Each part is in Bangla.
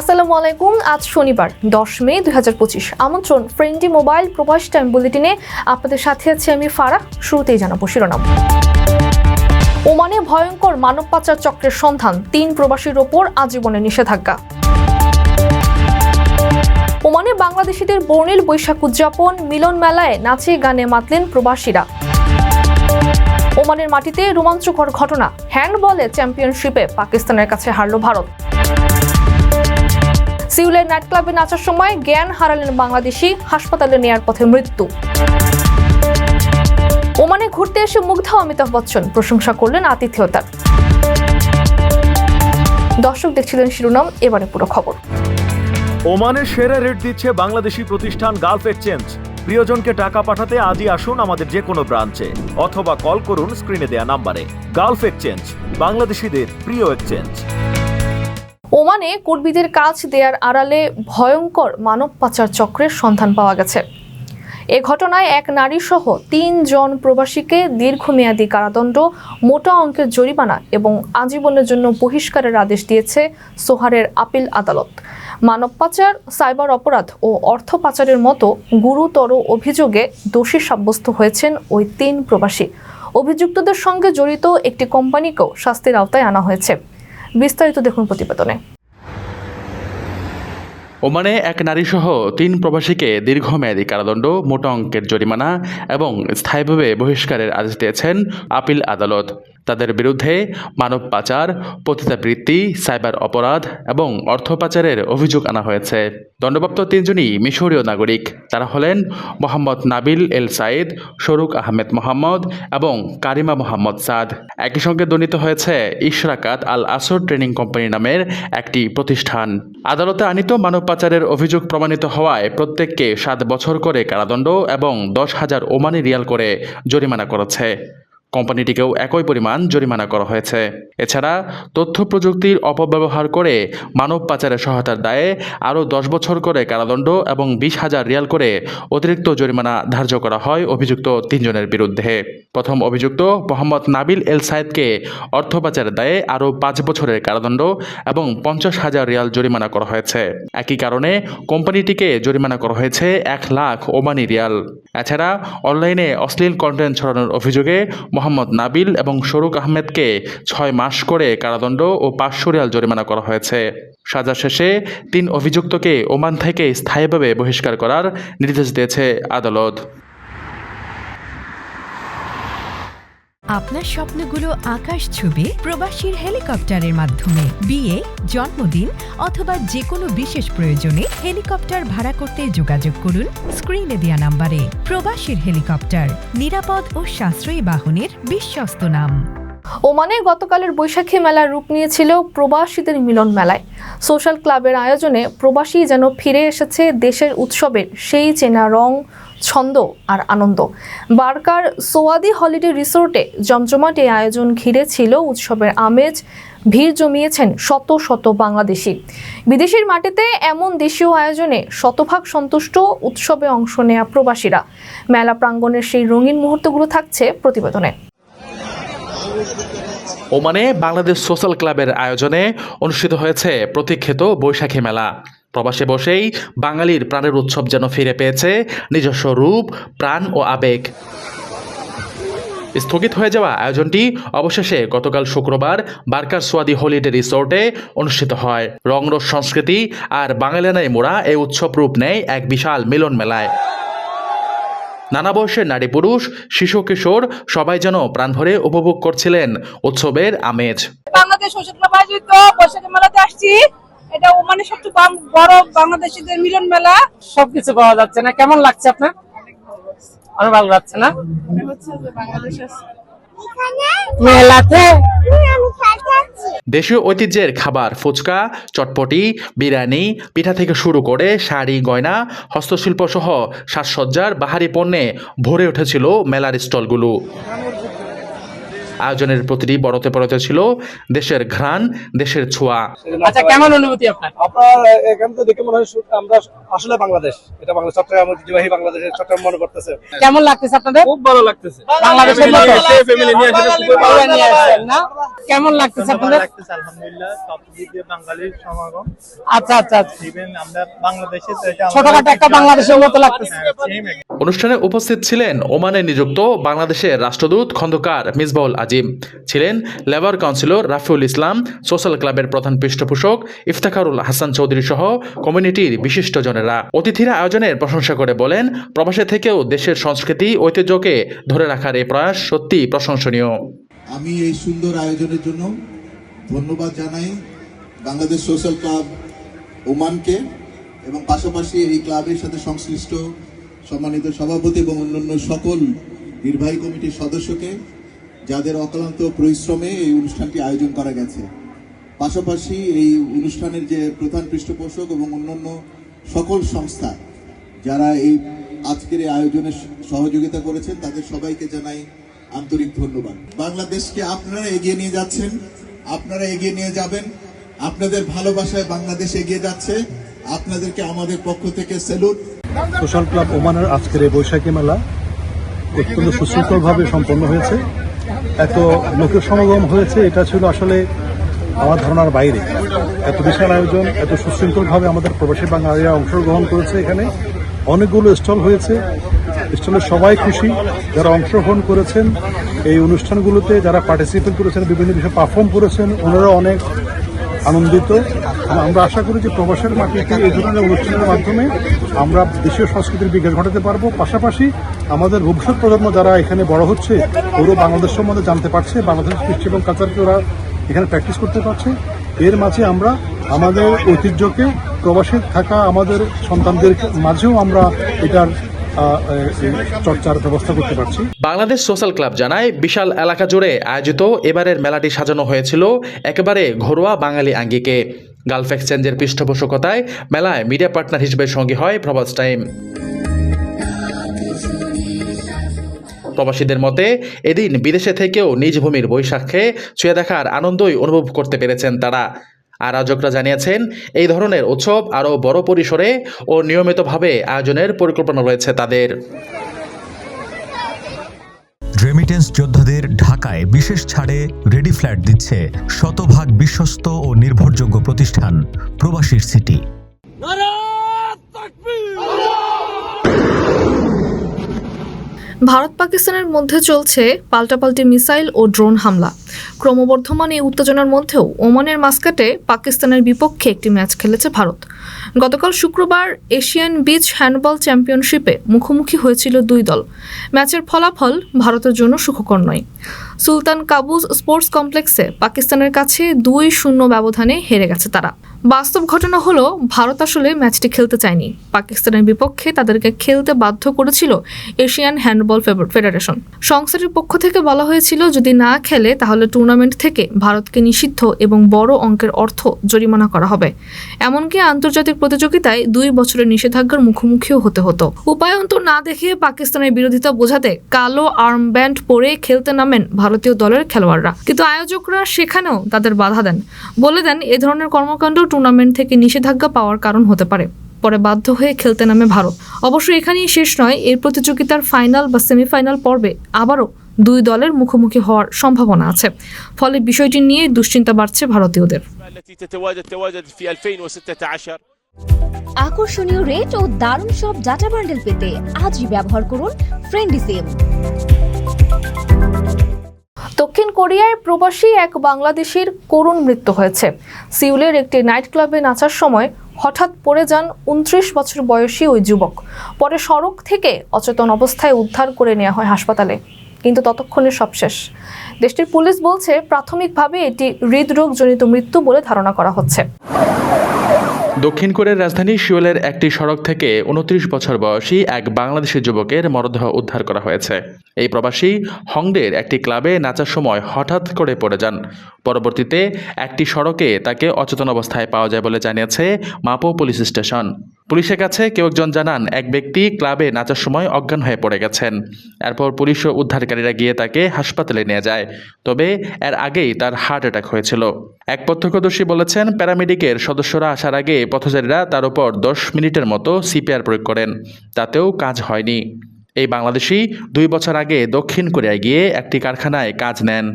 আসসালামু আলাইকুম, আজ শনিবার, দশ মে দুই হাজার পঁচিশ। আমন্ত্রণ, ফ্রেন্ডি মোবাইল প্রবাস টাইম বুলেটিনে আপনাদের সাথে আছি আমি ফারাহ শুরুতেই জানাব শিরোনাম। ওমানে ভয়ঙ্কর মানব পাচার চক্রের সন্ধান, তিন প্রবাসীর ওপর আজীবনের নিষেধাজ্ঞা। ওমানে বাংলাদেশিদের বর্ণিল বৈশাখ উদযাপন, মিলন মেলায় নাচে গানে মাতলেন প্রবাসীরা। ওমানের মাটিতে রোমাঞ্চকর ঘটনা, হ্যান্ডবলে চ্যাম্পিয়নশিপে পাকিস্তানের কাছে হারল ভারত। সিউলের নাইট ক্লাবে নাচার সময় জ্ঞান হারালেন বাংলাদেশি, হাসপাতালে নেয়ার পথে মৃত্যু। ওমানে ঘুরতে এসে মুগ্ধ অমিতাভ বচ্চন, প্রশংসা করলেন আতিথেয়তার। দর্শক দেখছিলেন শিরোনাম, এবারে পুরো খবর। ওমানে সেরা রেট দিচ্ছে বাংলাদেশি প্রতিষ্ঠান গালফ এক্সচেঞ্জ। প্রিয়জনকে টাকা পাঠাতে আজই আসুন আমাদের যে কোনো ব্রাঞ্চে, অথবা কল করুন স্ক্রিনে দেয়া নাম্বারে। গালফ এক্সচেঞ্জ, বাংলাদেশিদের প্রিয় এক্সচেঞ্জ। ওমানে কর্মীদের কাজ দেয়ার আড়ালে ভয়ঙ্কর মানব পাচার চক্রের সন্ধান পাওয়া গেছে। এ ঘটনায় এক নারী সহ তিনজন প্রবাসীকে দীর্ঘমেয়াদী কারাদণ্ড, মোটা অঙ্কের জরিমানা এবং আজীবনের জন্য বহিষ্কারের আদেশ দিয়েছে সোহারের আপিল আদালত। মানব পাচার, সাইবার অপরাধ ও অর্থ পাচারের মতো গুরুতর অভিযোগে দোষী সাব্যস্ত হয়েছেন ওই তিন প্রবাসী। অভিযুক্তদের সঙ্গে জড়িত একটি কোম্পানিকেও শাস্তির আওতায় আনা হয়েছে। বিস্তারিত দেখুন প্রতিবেদনে। ওমানে এক নারীসহ তিন প্রবাসীকে দীর্ঘমেয়াদী কারাদণ্ড, মোটা অঙ্কের জরিমানা এবং স্থায়ীভাবে বহিষ্কারের আদেশ দিয়েছেন আপিল আদালত। তাদের বিরুদ্ধে মানব পাচার, পতিতাবৃত্তি, সাইবার অপরাধ এবং অর্থ পাচারের অভিযোগ আনা হয়েছে। দণ্ডপ্রাপ্ত তিনজনই মিশরীয় নাগরিক। তারা হলেন মোহাম্মদ নাবিল এল সাইদ, শরুক আহমেদ মোহাম্মদ এবং কারিমা মোহাম্মদ সাদ। একই সঙ্গে দণ্ডিত হয়েছে ইশরাকাত আল আসর ট্রেনিং কোম্পানি নামের একটি প্রতিষ্ঠান। আদালতে আনিত মানব পাচারের অভিযোগ প্রমাণিত হওয়ায় প্রত্যেককে সাত বছর করে কারাদণ্ড এবং দশ হাজার ওমানি রিয়াল করে জরিমানা করেছে। কোম্পানিটিকেও একই পরিমাণ জরিমানা করা হয়েছে। এছাড়া তথ্য প্রযুক্তির অপব্যবহার করে মানব পাচারের সহায়তার দায়ে আরও দশ বছর করে কারাদণ্ড এবং বিশ হাজার রিয়াল করে অতিরিক্ত জরিমানা ধার্য করা হয় অভিযুক্ত তিনজনের বিরুদ্ধে। প্রথম অভিযুক্ত মোহাম্মদ নাবিল এল সায়েদকে অর্থ পাচারের দায়ে আরও পাঁচ বছরের কারাদণ্ড এবং পঞ্চাশ হাজার রিয়াল জরিমানা করা হয়েছে। একই কারণে কোম্পানিটিকে জরিমানা করা হয়েছে এক লাখ ওমানি রিয়াল। এছাড়া অনলাইনে অশ্লীল কন্টেন্ট ছড়ানোর অভিযোগে মোহাম্মদ নাবিল এবং শরুক আহমেদকে ছয় মাস করে কারাদণ্ড ও পাঁচশো রিয়াল জরিমানা করা হয়েছে। সাজা শেষে তিন অভিযুক্তকে ওমান থেকে স্থায়ীভাবে বহিষ্কার করার নির্দেশ দিয়েছে আদালত। আপনার স্বপ্নগুলো আকাশ ছবি প্রবাসীর হেলিকপ্টারের মাধ্যমে। বিয়ে, জন্মদিন অথবা যে কোনো বিশেষ প্রয়োজনে হেলিকপ্টার ভাড়া করতে যোগাযোগ করুন স্ক্রিনে দেয়া নাম্বারে। প্রবাসীর হেলিকপ্টার, নিরাপদ ও সাশ্রয়ী বাহনের বিশ্বস্ত নাম। ওমানে গতকালের বৈশাখী মেলার রূপ নিয়েছিল প্রবাসীদের মিলন মেলায়। সোশ্যাল ক্লাবের আয়োজনে প্রবাসী যেন ফিরে এসেছে দেশের উৎসবের সেই চেনা রং ছন্দ আর আনন্দ। বারকার সোয়াদি হলিডে রিসোর্টে জমজমাট এই আয়োজন ঘিরে ছিল উৎসবের আমেজ। ভিড় জমিয়েছেন শত শত বাংলাদেশি। বিদেশের মাটিতে এমন দেশীয় আয়োজনে শতভাগ সন্তুষ্ট উৎসবে অংশ নেয়া প্রবাসীরা। মেলা প্রাঙ্গণের সেই রঙিন মুহূর্তগুলো থাকছে প্রতিবেদনে। ওমানে বাংলাদেশ সোশ্যাল ক্লাবের আয়োজনে অনুষ্ঠিত হয়েছে প্রতীক্ষিত বৈশাখী মেলা। প্রবাসে বসেই বাঙালির প্রাণের উৎসব যেন ফিরে পেয়েছে নিজস্ব রূপ, প্রাণ ও আবেগ। স্থগিত হয়ে যাওয়া আয়োজনটি অবশেষে গতকাল শুক্রবার বার্কার সোয়াদি হলিডে রিসোর্টে অনুষ্ঠিত হয়। রংরস সংস্কৃতি আর বাঙালিয়ানায় মোড়া এই উৎসব রূপ নেয় এক বিশাল মিলন মেলায়। নানা বয়সের নারী পুরুষ, শিশু, কিশোর সবাই যেন প্রাণ ভরে উপভোগ করছিলেন উৎসবের আমেজ। বাংলাদেশ এটা ওমানের সবচেয়ে বড় বাংলাদেশিদের মিলন মেলা। সবকিছু পাওয়া যাচ্ছে না। কেমন লাগছে আপনার? অনেক ভালো লাগছে না। মেলাতে দেশীয় ঐতিহ্যের খাবার ফুচকা চটপটি বিরিয়ানি পিঠা থেকে শুরু করে শাড়ি গয়না হস্তশিল্প সহ সাজসজ্জার বাহারি পণ্যে ভরে উঠেছিল মেলার স্টলগুলো। আয়োজনের প্রতিটি বড়তে বড়তে ছিল দেশের ঘ্রাণ দেশের ছোঁয়া। আচ্ছা কেমন অনুভূতি আপনার? আপনার এখান থেকে দেখে মনে হয় আমরা আসলে বাংলাদেশ। এটা বাংলাদেশ চট্টগ্রাম ঐতিহ্যবাহী বাংলাদেশের চট্টগ্রাম মনে করতেছে কেমন লাগতেছে আপনাদের? খুব ভালো লাগতেছে। বাংলাদেশের মতো ফ্যামিলি নিয়ে এসে খুবই ভালো নিয়ে না? কেমন লাগতেছে আপনাদের? লাগতেছে আলহামদুলিল্লাহ। সব দিক দিয়ে বাঙালির সমাগম। আচ্ছা আচ্ছা আচ্ছা। ইভেন আমরা বাংলাদেশে তো এটা ছোটখাটো একটা বাংলাদেশের মতো লাগতেছে। হ্যাঁ, একদম। অনুষ্ঠানে উপস্থিত ছিলেন ওমানে নিযুক্ত বাংলাদেশের রাষ্ট্রদূত খন্দকার মিসবাউল আজিম, ছিলেন labour councillor Rafiul Islam, social ক্লাবের প্রধান পৃষ্ঠপোষক ইফতাখারুল হাসান চৌধুরী সহ কমিউনিটির বিশিষ্টজনেরা। অতিথিরা আয়োজনের প্রশংসা করে বলেন, প্রবাসে থেকেও দেশের সংস্কৃতি, ঐতিহ্যকে ধরে রাখার এই প্রয়াস সত্যি প্রশংসনীয়। আমি এই সুন্দর আয়োজনের জন্য ধন্যবাদ জানাই বাংলাদেশ সোশ্যাল ক্লাব ওমানকে এবং পাশাপাশি এই ক্লাবের সাথে সংশ্লিষ্ট সম্মানিত সভাপতি এবং অন্যান্য সকল নির্বাহী কমিটির সদস্যকে, যাদের অক্লান্ত পরিশ্রমে এই অনুষ্ঠানটি আয়োজন করা গেছে। পাশাপাশি এই অনুষ্ঠানের যে প্রধান পৃষ্ঠপোষক এবং অন্যান্য সকল সংস্থা, যারা এই আজকের এই আয়োজনে সহযোগিতা করেছেন, তাদের সবাইকে জানাই আন্তরিক ধন্যবাদ। বাংলাদেশকে আপনারা এগিয়ে নিয়ে যাচ্ছেন, আপনারা এগিয়ে নিয়ে যাবেন, আপনাদের ভালোবাসায় বাংলাদেশ এগিয়ে যাচ্ছে, আপনাদেরকে আমাদের পক্ষ থেকে স্যালুট। সোশ্যাল ক্লাব ওমানের আজকের এই বৈশাখী মেলা অত্যন্ত সুশৃঙ্খলভাবে সম্পন্ন হয়েছে। এত লোকের সমাগম হয়েছে, এটা ছিল আসলে আমার ধারণার বাইরে। এত বিশাল আয়োজন, এত সুশৃঙ্খলভাবে আমাদের প্রবাসী বাঙালিরা অংশগ্রহণ করেছে এখানে। অনেকগুলো স্টল হয়েছে। স্টলে সবাই খুশি, যারা অংশগ্রহণ করেছেন। এই অনুষ্ঠানগুলোতে যারা পার্টিসিপেট করেছেন, বিভিন্ন বিষয়ে পারফর্ম করেছেন ওনারা অনেক আনন্দিত। আমরা আশা করি যে প্রবাসের মাটিতে এই ধরনের অনুষ্ঠানের মাধ্যমে আমরা দেশীয় সংস্কৃতির বিকাশ ঘটাতে পারব। পাশাপাশি আমাদের ভবিষ্যৎ প্রজন্ম যারা এখানে বড় হচ্ছে পুরো বাংলাদেশ সম্বন্ধে জানতে পারছে, বাংলাদেশের কৃষ্টি এবং কালচারকে ওরা এখানে প্র্যাকটিস করতে পারছে। এর মাঝে আমরা আমাদের ঐতিহ্যকে প্রবাসে থাকা আমাদের সন্তানদের মাঝেও আমরা এটার চর্চার ব্যবস্থা করতে পারছি। বাংলাদেশ সোশ্যাল ক্লাব জানায়, বিশাল এলাকা জুড়ে আয়োজিত এবারের মেলাটি সাজানো হয়েছিল একেবারে ঘরোয়া বাঙালি আঙ্গিকে। গালফ এক্সচেঞ্জের পৃষ্ঠপোষকতায় মেলায় মিডিয়া পার্টনার হিসেবে সঙ্গী হয় প্রবাস টাইম। প্রবাসীদের মতে, এদিন বিদেশে থেকেও নিজ ভূমির বৈশাখে ছুঁয়ে দেখার আনন্দই অনুভব করতে পেরেছেন তারা। আয়োজকরা জানিয়েছেন, এই ধরনের উৎসব আরও বড় পরিসরে ও নিয়মিতভাবে আয়োজনের পরিকল্পনা রয়েছে তাদের। রেমিটেন্স যোদ্ধাদের ঢাকায় বিশেষ ছাড়ে রেডি ফ্ল্যাট দিচ্ছে শতভাগ বিশ্বস্ত ও নির্ভরযোগ্য প্রতিষ্ঠান, প্রবাসীর সিটি। ভারত পাকিস্তানের মধ্যে চলছে পাল্টাপাল্টি মিসাইল ও ড্রোন হামলা। ক্রমবর্ধমান এই উত্তেজনার মধ্যেও ওমানের মাস্কাটে পাকিস্তানের বিপক্ষে একটি ম্যাচ খেলেছে ভারত। গতকাল শুক্রবার এশিয়ান বিচ হ্যান্ডবল চ্যাম্পিয়নশিপে মুখোমুখি হয়েছিল দুই দল। ম্যাচের ফলাফল ভারতের জন্য সুখকর নয়। সুলতান কাবুজ স্পোর্টস কমপ্লেক্সে পাকিস্তানের কাছে দুই শূন্য ব্যবধানে হেরে গেছে তারা। বাস্তব ঘটনা হলো, ভারত আসলে ম্যাচটি খেলতে চায়নি। পাকিস্তানের বিপক্ষে তাদেরকে খেলতে বাধ্য করেছিল এশিয়ান হ্যান্ডবল ফেডারেশন। সংস্থাটির পক্ষ থেকে বলা হয়েছিল, যদি না খেলে তাহলে টুর্নামেন্ট থেকে ভারতকে নিষিদ্ধ এবং বড় অঙ্কের অর্থ জরিমানা করা হবে। এমনকি আন্তর্জাতিক প্রতিযোগিতায় দুই বছরের নিষেধাজ্ঞার মুখোমুখিও হতে হতো। উপায়ন্তর না দেখে পাকিস্তানের বিরোধিতা বোঝাতে কালো আর্মব্যান্ড পরে খেলতে নামেন ভারতীয় দলের খেলোয়াড়রা। কিন্তু আয়োজকরা সেখানেও তাদের বাধা দেন। বলে দেন, এ ধরনের কর্মকাণ্ড টুর্নামেন্ট থেকে নিষেধাজ্ঞা পাওয়ার কারণ হতে পারে। পরে বাধ্য হয়ে খেলতে নামে ভারত। অবশ্য এখানেই শেষ নয়, এর প্রতিযোগিতার ফাইনাল বা সেমিফাইনাল পর্বে আবারও দুই দলের মুখোমুখি হওয়ার সম্ভাবনা আছে। ফলে বিষয়টি নিয়ে দুশ্চিন্তা বাড়ছে ভারতীয়দের। আকর্ষণীয় রেট ও দারুণ সব ডাটা বান্ডেল পেতে আজই ব্যবহার করুন ফ্রেন্ডিসেভ দক্ষিণ কোরিয়ায় প্রবাসী এক বাংলাদেশির করুণ মৃত্যু হয়েছে। সিউলের একটি নাইট ক্লাবে নাচার সময় হঠাৎ পড়ে যান উনত্রিশ বছর বয়সী ওই যুবক। পরে সড়ক থেকে অচেতন অবস্থায় উদ্ধার করে নেওয়া হয় হাসপাতালে। কিন্তু ততক্ষণে সব শেষ। দেশটির পুলিশ বলছে, প্রাথমিকভাবে এটি হৃদরোগজনিত মৃত্যু বলে ধারণা করা হচ্ছে। দক্ষিণ কোরিয়ার রাজধানী সিওলের একটি সড়ক থেকে উনত্রিশ বছর বয়সী এক বাংলাদেশি যুবকের মরদেহ উদ্ধার করা হয়েছে। এই প্রবাসী হংডের একটি ক্লাবে নাচার সময় হঠাৎ করে পড়ে যান। পরবর্তীতে একটি সড়কে তাকে অচেতন অবস্থায় পাওয়া যায় বলে জানিয়েছে মাপো পুলিশ স্টেশন। পুলিশের কাছে কেউ একজন জানান, এক ব্যক্তি ক্লাবে নাচার সময় অজ্ঞান হয়ে পড়ে গেছেন। এরপর পুলিশ ও উদ্ধারকারীরা গিয়ে তাকে হাসপাতালে নিয়ে যায়। তবে এর আগেই তার হার্ট অ্যাটাক হয়েছিল। এক প্রত্যক্ষদর্শী বলেছেন, প্যারামেডিকের সদস্যরা আসার আগে পথচারীরা তার উপর দশ মিনিটের মতো সিপিআর প্রয়োগ করেন। তাতেও কাজ হয়নি। এই বাংলাদেশি দুই বছর আগে দক্ষিণ কোরিয়ায় গিয়ে একটি কারখানায় কাজ নেন।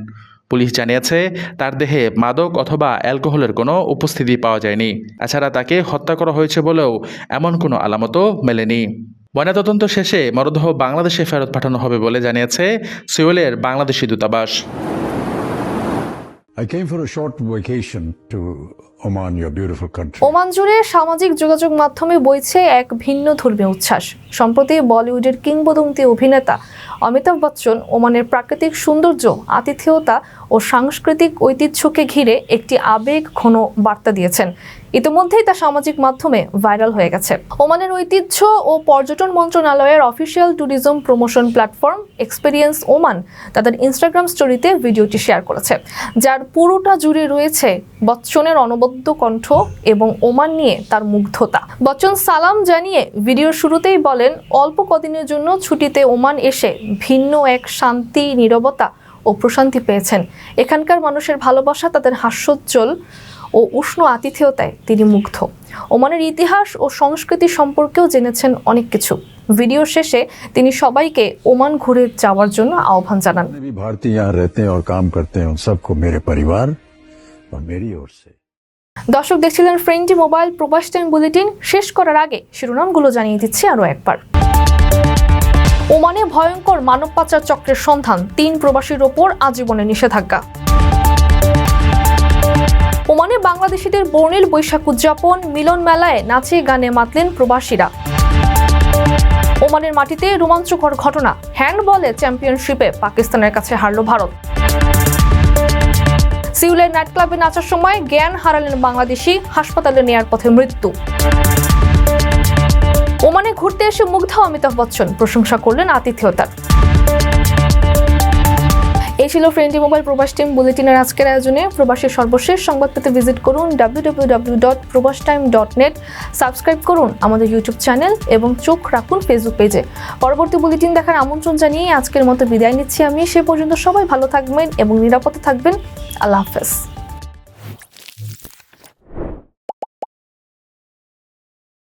পুলিশ জানিয়েছে, তার দেহে মাদক অথবা অ্যালকোহলের কোনো উপস্থিতি পাওয়া যায়নি। এছাড়া তাকে হত্যা করা হয়েছে বলেও এমন কোনো আলামতও মেলেনি। ময়নাতদন্ত শেষে মরদেহ বাংলাদেশে ফেরত পাঠানো হবে বলে জানিয়েছে সিওলের বাংলাদেশি দূতাবাস। I came for a short vacation to Oman, your beautiful country. Oman জুড়ে সামাজিক যোগাযোগ মাধ্যমে বইছে এক ভিন্ন ধর্মীয় উচ্ছ্বাস সম্প্রতি বলিউডের কিংবদন্তি অভিনেতা অমিতাভ বচ্চন ওমানের প্রাকৃতিক সৌন্দর্য আতিথেয়তা ও সাংস্কৃতিক ঐতিহ্যকে ঘিরে একটি আবেগ ঘন বার্তা দিয়েছেন ইতিমধ্যেই তা সামাজিক মাধ্যমে ভাইরাল হয়ে গেছে। ওমানের ঐতিহ্য ও পর্যটন মন্ত্রণালয়ের official tourism promotion platform experience Oman তাদের ইনস্টাগ্রাম স্টোরিতে ভিডিওটি শেয়ার করেছে। যার পুরোটা জুড়ে রয়েছে বচ্চনের অনবদ্য কণ্ঠ এবং ওমান নিয়ে তার মুগ্ধতা। বচ্চন সালাম জানিয়ে ভিডিওর শুরুতেই বলেন, অল্প কদিনের জন্য ছুটিতে ওমান এসে ভিন্ন এক শান্তি, নীরবতা ও প্রশান্তি পেয়েছেন। এখানকার মানুষের ভালোবাসা তাদের হাস্যোজ্জ্বল ও উষ্ণ আতিথেয়তায় তিনি মুগ্ধ ওমানের ইতিহাস ও সংস্কৃতি সম্পর্কেও জেনেছেন অনেক কিছু ভিডিও শেষে তিনি সবাইকে ওমান ঘুরে যাওয়ার জন্য আহ্বান জানান जितने भी भारतीय यहाँ रहते हैं और काम करते हैं उन सबको मेरे परिवार और मेरी ओर से দর্শক দেখছিলেন ফ্রেন্ডি মোবাইল প্রবাস টাইম বুলেটিন শেষ করার আগে শিরোনামগুলো জানিয়ে দিচ্ছি আরও একবার ওমানে ভয়ঙ্কর মানব পাচার চক্রের সন্ধান তিন প্রবাসীর ওপর আজীবনের নিষেধাজ্ঞা ওমানে বাংলাদেশিদের বর্ণিল বৈশাখ উদযাপন, মিলন মেলায় নাচে গানে মাতলেন প্রবাসীরা। ওমানের মাটিতে রোমাঞ্চকর ঘটনা, হ্যান্ডবলে চ্যাম্পিয়নশিপে পাকিস্তানের কাছে হারল ভারত। সিউলের নাইট ক্লাবে নাচার সময় জ্ঞান হারালেন বাংলাদেশি, হাসপাতালে নেয়ার পথে মৃত্যু। ওমানে ঘুরতে এসে মুগ্ধ অমিতাভ বচ্চন, প্রশংসা করলেন আতিথেয়তার। এই ছিল ফ্রেন্ডি মোবাইল প্রবাস টিম বুলেটিনের আজকের আয়োজনে। প্রবাসের সর্বশেষ সংবাদ পেতে ভিজিট করুন W dot time dot net subscribe করুন আমাদের ইউটিউব চ্যানেল এবং চোখ রাখুন ফেসবুক পেজে পরবর্তী বুলেটিন দেখার আমন্ত্রণ জানিয়ে আজকের মতো বিদায় নিচ্ছি আমি। সে পর্যন্ত সবাই ভালো থাকবেন এবং নিরাপদে থাকবেন। আল্লাহ হাফেজ।